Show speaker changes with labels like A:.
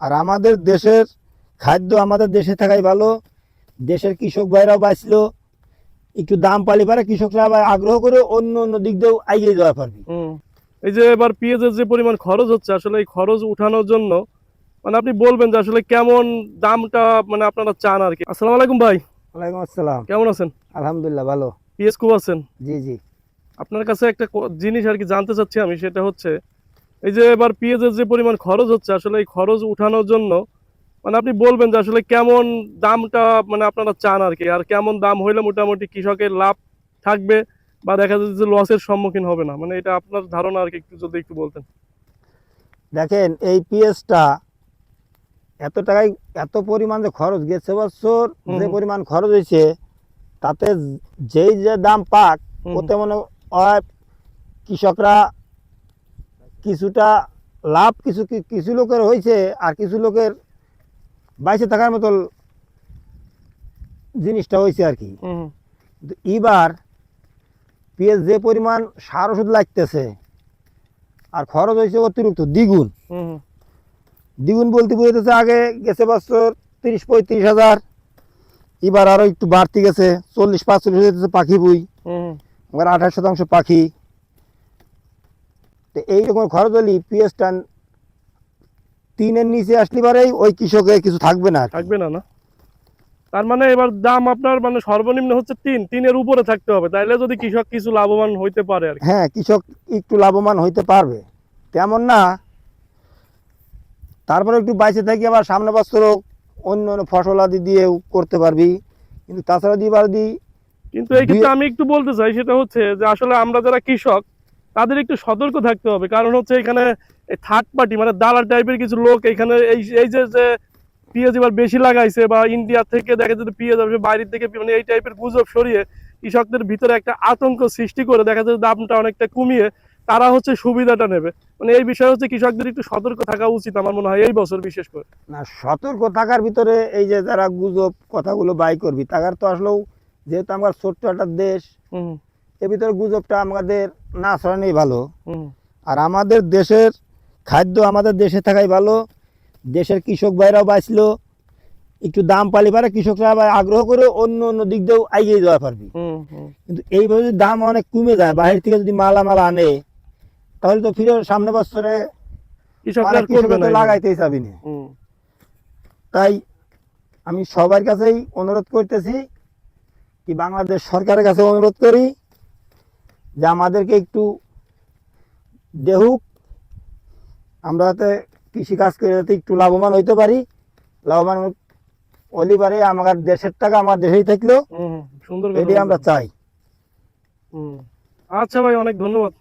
A: আর আমাদের দেশের খাদ্য আমাদের দেশে থাকাই ভালো। দেশের কৃষক ভাইরাও বাঁচলো। একটু দাম পালি পারে কৃষকরা আবার আগ্রহ করে অন্য অন্য দিক দিয়েও এগিয়ে যাওয়া পারবে।
B: এই যে এবার পেঁয়াজের যে পরিমাণ খরচ হচ্ছে আসলে এই খরচ উঠানোর জন্য মানে আপনি বলবেন যে আসলে কেমন দামটা মানে আপনারা চান আর কি। আসসালামু আলাইকুম ভাই।
A: ওয়ালাইকুম আসসালাম।
B: কেমন আছেন?
A: আলহামদুলিল্লাহ ভালো।
B: পেঁয়াজ খুব আছেন?
A: জি জি।
B: আপনার কাছে একটা জিনিস আর কি জানতে চাচ্ছি আমি সেটা হচ্ছে এই যে এবার পেঁয়াজের যে পরিমাণ খরচ হচ্ছে আসলে এই খরচ উঠানোর জন্য মানে আপনি বলবেন যে আসলে কেমন দামটা মানে আপনারা চান আর কি আর কেমন দাম হইলে মোটামুটি কৃষকের লাভ থাকবে বা দেখা যাচ্ছে যে লসের সম্মুখীন হবে না মানে এটা আপনার ধারণা আর কি একটু যদি একটু বলতেন।
A: দেখেন এই পিএসটা এত টাকায় এত পরিমাণ যে খরচ গেছে বছর যে পরিমাণ খরচ হয়েছে তাতে যেই যে দাম পাক ওতে মনে হয় কৃষকরা কিছুটা লাভ কিছু কিছু লোকের হয়েছে আর কিছু লোকের বাইশে থাকার মতো জিনিসটা হয়েছে আর কি। এবার পেঁয়াজ যে পরিমাণ সার ওষুধ লাগতেছে আর খরচ হয়েছে অতিরিক্ত দ্বিগুণ। দ্বিগুণ বলতে বুঝতেছে আগে গেছে বছর তিরিশ পঁয়ত্রিশ হাজার এবার আরও একটু বাড়তি গেছে চল্লিশ পাঁচচল্লিশ হয়েছে পাখি বই। আমার আঠাশ শতাংশ পাখি। তো এইরকম খরচ হলে পিএসটা তিনের নিচে আসলে পারেই ওই কৃষকের কিছু থাকবে না
B: থাকবে না না। তার মানে এবার দাম আপনার মানে সর্বনিম্ন হচ্ছে তিন তিনের উপরে থাকতে হবে। তাইলে যদি কৃষক কিছু লাভবান হইতে পারে আর
A: হ্যাঁ কৃষক একটু লাভবান হইতে পারবে। তেমন না তারপরে একটু বাইসে থাকি আবার সামনে বছরও অন্য অন্য ফসল আদি দিয়েও করতে পারবি। কিন্তু তাছাড়া দিয়ে যদি
B: কিন্তু এই ক্ষেত্রে আমি একটু বলতে চাই সেটা হচ্ছে যে আসলে আমরা যারা কৃষক তাদের একটু সতর্ক থাকতে হবে। কারণ হচ্ছে এখানে থার্ড পার্টি মানে দালাল টাইপের কিছু লোক এখানে এই এই যে যে পেঁয়াজ এবার বেশি লাগাইছে বা ইন্ডিয়া থেকে দেখা যাচ্ছে পেঁয়াজ আসবে বাইরের থেকে মানে এই টাইপের গুজব সরিয়ে কৃষকদের ভিতরে একটা আতঙ্ক সৃষ্টি করে দেখা যাচ্ছে দামটা অনেকটা কমিয়ে তারা হচ্ছে সুবিধাটা নেবে। মানে এই বিষয়ে হচ্ছে কৃষকদের একটু সতর্ক থাকা উচিত আমার মনে হয় এই বছর বিশেষ করে।
A: না সতর্ক থাকার ভিতরে এই যে যারা গুজব কথাগুলো বাই করবি তাদের তো আসলেও যেহেতু আমার ছোট্ট একটা দেশ
B: হুম।
A: এর ভিতরে গুজবটা আমাদের না ছড়ানোই ভালো। আর আমাদের দেশের খাদ্য আমাদের দেশে থাকাই ভালো। দেশের কৃষক ভাইরাও বাঁচলো। একটু দাম পালি পারে কৃষকরা আবার আগ্রহ করে অন্য অন্য দিক দিয়েও এগিয়ে যাওয়া পারবি। কিন্তু এইভাবে যদি দাম অনেক কমে যায় বাইরে থেকে যদি মালামাল আনে তাহলে তো ফিরে সামনে বছরে লাগাইতেই চাবি না। তাই আমি সবার কাছেই অনুরোধ করতেছি কি বাংলাদেশ সরকারের কাছে অনুরোধ করি যে আমাদেরকে একটু দেহুক আমরা যাতে কৃষিকাজ করে যাতে একটু লাভবান হইতে পারি। লাভবান হলি পারে আমার দেশের টাকা আমার দেশেই থাকল
B: সুন্দর
A: এটি আমরা চাই।
B: হুম। আচ্ছা ভাই অনেক ধন্যবাদ।